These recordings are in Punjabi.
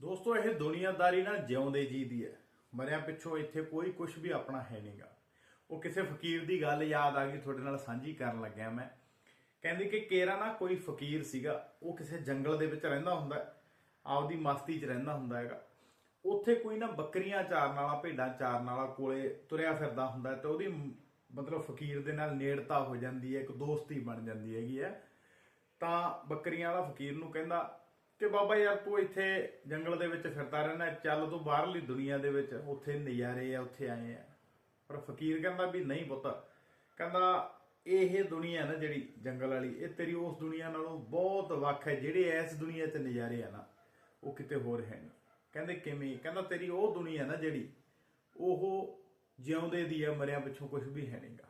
ਦੋਸਤੋ, ਇਹ ਦੁਨੀਆਦਾਰੀ ਨਾ ਜਿਉਂਦੇ ਜੀ ਦੀ ਹੈ। ਮਰਿਆ ਪਿੱਛੋਂ ਇੱਥੇ ਕੋਈ ਕੁਝ ਵੀ ਆਪਣਾ ਹੈ ਨਹੀਂਗਾ ਉਹ ਕਿਸੇ ਫਕੀਰ ਦੀ ਗੱਲ ਯਾਦ ਆ ਗਈ, ਤੁਹਾਡੇ ਨਾਲ ਸਾਂਝੀ ਕਰਨ ਲੱਗਿਆ ਮੈਂ। ਕਹਿੰਦੀ ਕਿ ਕੇਰਾ ਨਾ ਕੋਈ ਫਕੀਰ ਸੀਗਾ, ਉਹ ਕਿਸੇ ਜੰਗਲ ਦੇ ਵਿੱਚ ਰਹਿੰਦਾ ਹੁੰਦਾ ਆਪਦੀ ਮਸਤੀ 'ਚ ਰਹਿੰਦਾ ਹੁੰਦਾ ਹੈਗਾ। ਉੱਥੇ ਕੋਈ ਨਾ ਬੱਕਰੀਆਂ ਚਾਰਨ ਵਾਲਾ, ਭੇਡਾਂ ਚਾਰਨ ਵਾਲਾ ਕੋਲੇ ਤੁਰਿਆ ਫਿਰਦਾ ਹੁੰਦਾ ਹੈ ਤੇ ਉਹਦੀ ਮਤਲਬ ਫਕੀਰ ਦੇ ਨਾਲ ਨੇੜਤਾ ਹੋ ਜਾਂਦੀ ਹੈ, ਇੱਕ ਦੋਸਤੀ ਬਣ ਜਾਂਦੀ ਹੈਗੀ ਹੈ। ਤਾਂ ਬੱਕਰੀਆਂ ਵਾਲਾ ਫਕੀਰ ਨੂੰ ਕਹਿੰਦਾ ਕਿ ਬਾਬਾ ਯਾਰ ਤੂੰ ਇੱਥੇ ਜੰਗਲ ਦੇ ਵਿੱਚ ਫਿਰਦਾ ਰਹਿਣਾ ਚੱਲ ਤੂੰ ਬਾਹਰਲੀ ਦੁਨੀਆ ਦੇ ਵਿੱਚ। ਉੱਥੇ ਨਜ਼ਾਰੇ ਆ, ਉੱਥੇ ਆਏ ਆ। ਪਰ ਫਕੀਰ ਕਹਿੰਦਾ ਵੀ ਨਹੀਂ ਪੁੱਤ। ਕਹਿੰਦਾ, ਇਹ ਦੁਨੀਆ ਨਾ ਜਿਹੜੀ ਜੰਗਲ ਵਾਲੀ, ਇਹ ਤੇਰੀ ਉਸ ਦੁਨੀਆ ਨਾਲੋਂ ਬਹੁਤ ਵੱਖ ਹੈ, ਜਿਹੜੇ ਇਸ ਦੁਨੀਆ 'ਚ ਨਜ਼ਾਰੇ ਆ ਨਾ, ਉਹ ਕਿਤੇ ਹੋਰ ਹੈ ਨਹੀਂ। ਕਹਿੰਦੇ ਕਿਵੇਂ? ਕਹਿੰਦਾ ਤੇਰੀ ਉਹ ਦੁਨੀਆ ਨਾ ਜਿਹੜੀ, ਉਹ ਜਿਉਂਦੇ ਦੀ ਆ, ਮਰਿਆਂ ਪਿੱਛੋਂ ਕੁਝ ਵੀ ਹੈ ਨਹੀਂਗਾ।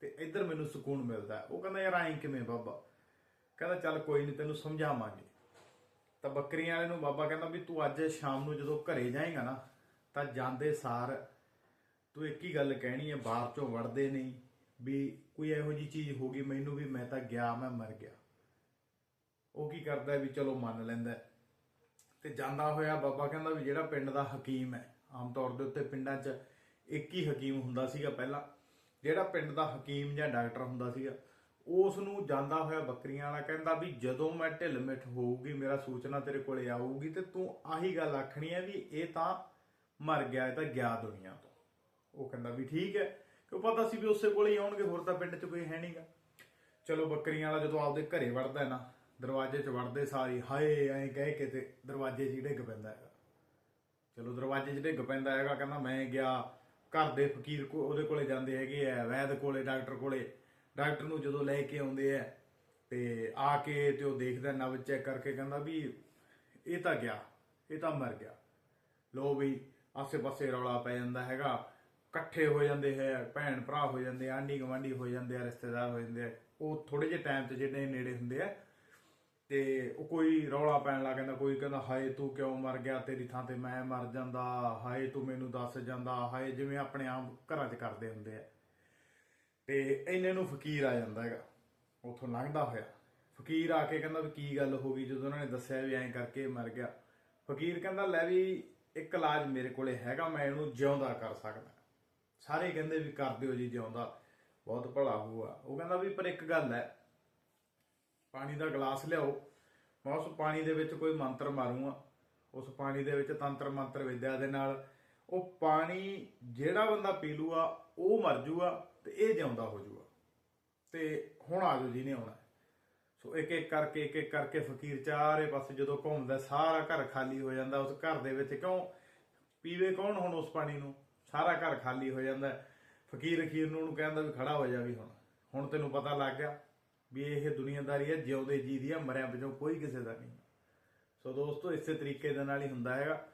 ਤੇ ਇੱਧਰ ਮੈਨੂੰ ਸਕੂਨ ਮਿਲਦਾ। ਉਹ ਕਹਿੰਦਾ, ਯਾਰ ਐਂ ਕਿਵੇਂ ਬਾਬਾ? ਕਹਿੰਦਾ, ਚੱਲ ਕੋਈ ਨਹੀਂ ਤੈਨੂੰ ਸਮਝਾਵਾਂਗੇ। ਤਾਂ ਬੱਕਰੀਆਂ ਵਾਲੇ ਨੂੰ ਬਾਬਾ ਕਹਿੰਦਾ ਵੀ ਤੂੰ ਅੱਜ ਸ਼ਾਮ ਨੂੰ ਜਦੋਂ ਘਰੇ ਜਾਏਗਾ ਨਾ, ਤਾਂ ਜਾਂਦੇ ਸਾਰ ਤੂੰ ਇੱਕ ਹੀ ਗੱਲ ਕਹਿਣੀ ਹੈ, ਬਾਹਰ ਚੋਂ ਵੜਦੇ ਨਹੀਂ, ਵੀ ਕੋਈ ਇਹੋ ਜੀ ਚੀਜ਼ ਹੋ ਗਈ ਮੈਨੂੰ ਵੀ ਮੈਂ ਤਾਂ ਗਿਆ, ਮੈਂ ਮਰ ਗਿਆ ਉਹ ਕੀ ਕਰਦਾ ਵੀ ਚਲੋ ਮੰਨ ਲੈਂਦਾ ਹੈ। ਤੇ ਜਾਂਦਾ ਹੋਇਆ ਬਾਬਾ ਕਹਿੰਦਾ ਵੀ ਜਿਹੜਾ ਪਿੰਡ ਦਾ ਹਕੀਮ ਹੈ, ਆਮ ਤੌਰ ਦੇ ਉੱਤੇ ਪਿੰਡਾਂ 'ਚ ਇੱਕ ਹੀ ਹਕੀਮ ਹੁੰਦਾ ਸੀਗਾ ਪਹਿਲਾਂ ਜਿਹੜਾ ਪਿੰਡ ਦਾ ਹਕੀਮ ਜਾਂ ਡਾਕਟਰ ਹੁੰਦਾ ਸੀਗਾ ਉਸ ਨੂੰ ਜਾਂਦਾ ਹੋਇਆ ਬੱਕਰੀਆਂ ਵਾਲਾ ਕਹਿੰਦਾ ਵੀ ਜਦੋਂ ਮੈਂ ਢਿੱਲ ਮਿੱਠ ਹੋਊਗੀ, ਮੇਰਾ ਸੂਚਨਾ ਤੇਰੇ ਕੋਲੇ ਆਊਗੀ ਤੇ ਤੂੰ ਆਹੀ ਗੱਲ ਆਖਣੀ ਹੈ ਵੀ ਇਹ ਤਾਂ ਮਰ ਗਿਆ, ਇਹ ਤਾਂ ਗਿਆ ਦੁਨੀਆ ਤੋਂ। ਉਹ ਕਹਿੰਦਾ ਵੀ ਠੀਕ ਹੈ, ਕਿਉਂ ਪਤਾ ਸੀ ਵੀ ਉਸੇ ਕੋਲੇ ਹੀ ਆਉਣਗੇ, ਹੋਰ ਤਾਂ ਪਿੰਡ 'ਚ ਕੋਈ ਹੈ ਨਹੀਂਗਾ ਚਲੋ ਬੱਕਰੀਆਂ ਵਾਲਾ ਜਦੋਂ ਆਪਦੇ ਘਰੇ ਵੜਦਾ ਨਾ, ਦਰਵਾਜ਼ੇ 'ਚ ਵੜਦੇ ਸਾਰੀ, ਹਾਏ, ਐਂ ਕਹਿ ਕੇ ਤੇ ਦਰਵਾਜ਼ੇ 'ਚ ਹੀ ਡਿੱਗ ਪੈਂਦਾ ਹੈਗਾ। ਚਲੋ ਦਰਵਾਜ਼ੇ 'ਚ ਡਿੱਗ ਪੈਂਦਾ ਹੈਗਾ, ਕਹਿੰਦਾ ਮੈਂ ਗਿਆ, ਘਰ ਦੇ ਫਕੀਰ ਕੋ, ਉਹਦੇ ਕੋਲੇ ਜਾਂਦੇ ਹੈਗੇ ਆ, ਵੈਦ ਕੋਲੇ, ਡਾਕਟਰ ਕੋਲੇ। ਡਾਕਟਰ ਨੂੰ ਜਦੋਂ ਲੈ ਕੇ ਆਉਂਦੇ ਆ ਤੇ ਆ ਕੇ ਤੇ ਉਹ ਦੇਖਦਾ ਨਬਜ਼ ਚੈੱਕ ਕਰਕੇ ਕਹਿੰਦਾ ਵੀ ਇਹ ਤਾਂ ਗਿਆ, ਇਹ ਤਾਂ ਮਰ ਗਿਆ। ਲੋ ਵੀ ਆਸੇ-ਪਾਸੇ ਰੌਲਾ ਪੈ ਜਾਂਦਾ ਹੈਗਾ, ਇਕੱਠੇ ਹੋ ਜਾਂਦੇ ਹੈ ਭੈਣ ਭਰਾ ਹੋ ਜਾਂਦੇ ਆ ਆਂਢੀ ਗੁਆਂਢੀ ਹੋ ਜਾਂਦੇ ਆ, ਰਿਸ਼ਤੇਦਾਰ ਹੋ ਜਾਂਦੇ ਆ, ਉਹ ਥੋੜੇ ਜਿਹੇ ਟਾਈਮ ਤੇ ਜਿਹੜੇ ਨੇੜੇ ਹੁੰਦੇ ਆ, ਤੇ ਉਹ ਕੋਈ ਰੌਲਾ ਪੈਣ ਲੱਗ ਜਾਂਦਾ, ਕੋਈ ਕਹਿੰਦਾ, ਹਾਏ, ਤੂੰ ਕਿਉਂ ਮਰ ਗਿਆ? ਤੇਰੀ ਥਾਂ ਤੇ ਮੈਂ ਮਰ ਜਾਂਦਾ, ਹਾਏ, ਤੂੰ ਮੈਨੂੰ ਦੱਸ ਜਾਂਦਾ, ਹਾਏ, ਜਿਵੇਂ ਆਪਣੇ ਆਪ ਘਰਾਂ 'ਚ ਕਰਦੇ ਹੁੰਦੇ ਆ। ਤੇ ਇੰਨੇ ਨੂੰ ਫਕੀਰ ਆ ਜਾਂਦਾ ਹੈਗਾ। ਉਥੋਂ ਲੰਘਦਾ ਹੋਇਆ। ਫਕੀਰ ਆ ਕੇ ਕਹਿੰਦਾ ਵੀ ਕੀ ਗੱਲ ਹੋ ਗਈ? ਜਦੋਂ ਉਹਨਾਂ ਨੇ ਦੱਸਿਆ ਵੀ ਐਂ ਕਰਕੇ ਇਹ ਮਰ ਗਿਆ। ਫਕੀਰ ਕਹਿੰਦਾ, ਲੈ ਵੀ ਇੱਕ ਇਲਾਜ ਮੇਰੇ ਕੋਲੇ ਹੈਗਾ, ਮੈਂ ਇਹਨੂੰ ਜਿਉਂਦਾ ਕਰ ਸਕਦਾ। ਸਾਰੇ ਕਹਿੰਦੇ ਵੀ ਕਰ ਦਿਓ ਜੀ, ਜਿਉਂਦਾ। ਬਹੁਤ ਭਲਾ ਹੋਊਗਾ। ਉਹ ਕਹਿੰਦਾ ਵੀ ਪਰ ਇੱਕ ਗੱਲ ਹੈ, ਪਾਣੀ ਦਾ ਗਲਾਸ ਲਿਆਓ। ਮੈਂ ਉਸ ਪਾਣੀ ਦੇ ਵਿੱਚ ਕੋਈ ਮੰਤਰ ਮਾਰੂੰਗਾ। ਉਸ ਪਾਣੀ ਦੇ ਵਿੱਚ ਤੰਤਰ ਮੰਤਰ ਵਿਦਿਆ ਦੇ ਨਾਲ ਉਹ ਪਾਣੀ ਜਿਹੜਾ ਬੰਦਾ ਪੀ ਲੂਗਾ, ਉਹ ਮਰ ਜੂਗਾ ਤੇ ਇਹ ਜਿਉਂਦਾ ਹੋ ਜੂਗਾ। ਤੇ ਹੁਣ ਆਜੋ ਜੀ ਨੇ ਆਉਣਾ। ਸੋ ਇੱਕ ਇੱਕ ਕਰਕੇ, ਇੱਕ ਇੱਕ ਕਰਕੇ ਫਕੀਰ ਚਾਰੇ ਪਾਸੇ ਜਦੋਂ ਘੁੰਮਦਾ, ਸਾਰਾ ਘਰ ਖਾਲੀ ਹੋ ਜਾਂਦਾ ਉਸ ਘਰ ਦੇ ਵਿੱਚ। ਕਿਉਂ? ਪੀਵੇ ਕੌਣ ਹੁਣ ਉਸ ਪਾਣੀ ਨੂੰ? ਸਾਰਾ ਘਰ ਖਾਲੀ ਹੋ ਜਾਂਦਾ। ਫਕੀਰ ਅਖੀਰ ਨੂੰ ਉਹਨੂੰ ਕਹਿੰਦਾ ਵੀ ਖੜਾ ਹੋ ਜਾ ਵੀ ਹੁਣ। ਹੁਣ ਤੈਨੂੰ ਪਤਾ ਲੱਗ ਗਿਆ ਵੀ ਇਹ ਦੁਨੀਆਦਾਰੀ ਹੈ, ਜਿਉਂਦੇ ਜੀ ਦੀ ਹੈ, ਮਰਿਆ ਪਿਛੋਂ ਕੋਈ ਕਿਸੇ ਦਾ ਨਹੀਂ। ਸੋ ਦੋਸਤੋ, ਇਸੇ ਤਰੀਕੇ ਦੇ ਨਾਲ ਹੀ ਹੁੰਦਾ ਹੈਗਾ।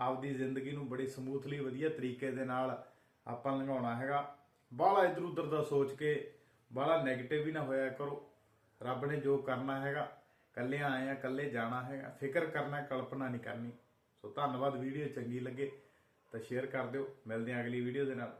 ਆਪਦੀ ਜ਼ਿੰਦਗੀ ਨੂੰ ਬੜੀ ਸਮੂਥਲੀ ਵਧੀਆ ਤਰੀਕੇ ਦੇ ਨਾਲ ਆਪਾਂ ਲੰਘਾਉਣਾ ਹੈਗਾ। ਬਾਹਲਾ ਇਧਰ ਉਧਰ ਦਾ ਸੋਚ ਕੇ ਬਾਹਲਾ 네ਗੇਟਿਵ ਵੀ ਨਾ ਹੋਇਆ ਕਰੋ। ਰੱਬ ਨੇ ਜੋ ਕਰਨਾ ਹੈਗਾ ਕੱਲਿਆਂ ਆਏ ਆ ਕੱਲੇ ਜਾਣਾ ਹੈਗਾ। ਫਿਕਰ ਕਰਨਾ, ਕਲਪਨਾ ਨਹੀਂ ਕਰਨੀ। ਸੋ ਧੰਨਵਾਦ, ਵੀਡੀਓ ਚੰਗੀ ਲੱਗੇ ਤਾਂ ਸ਼ੇਅਰ ਕਰ ਦਿਓ। ਮਿਲਦੇ ਹਾਂ ਅਗਲੀ ਵੀਡੀਓ ਦੇ ਨਾਲ।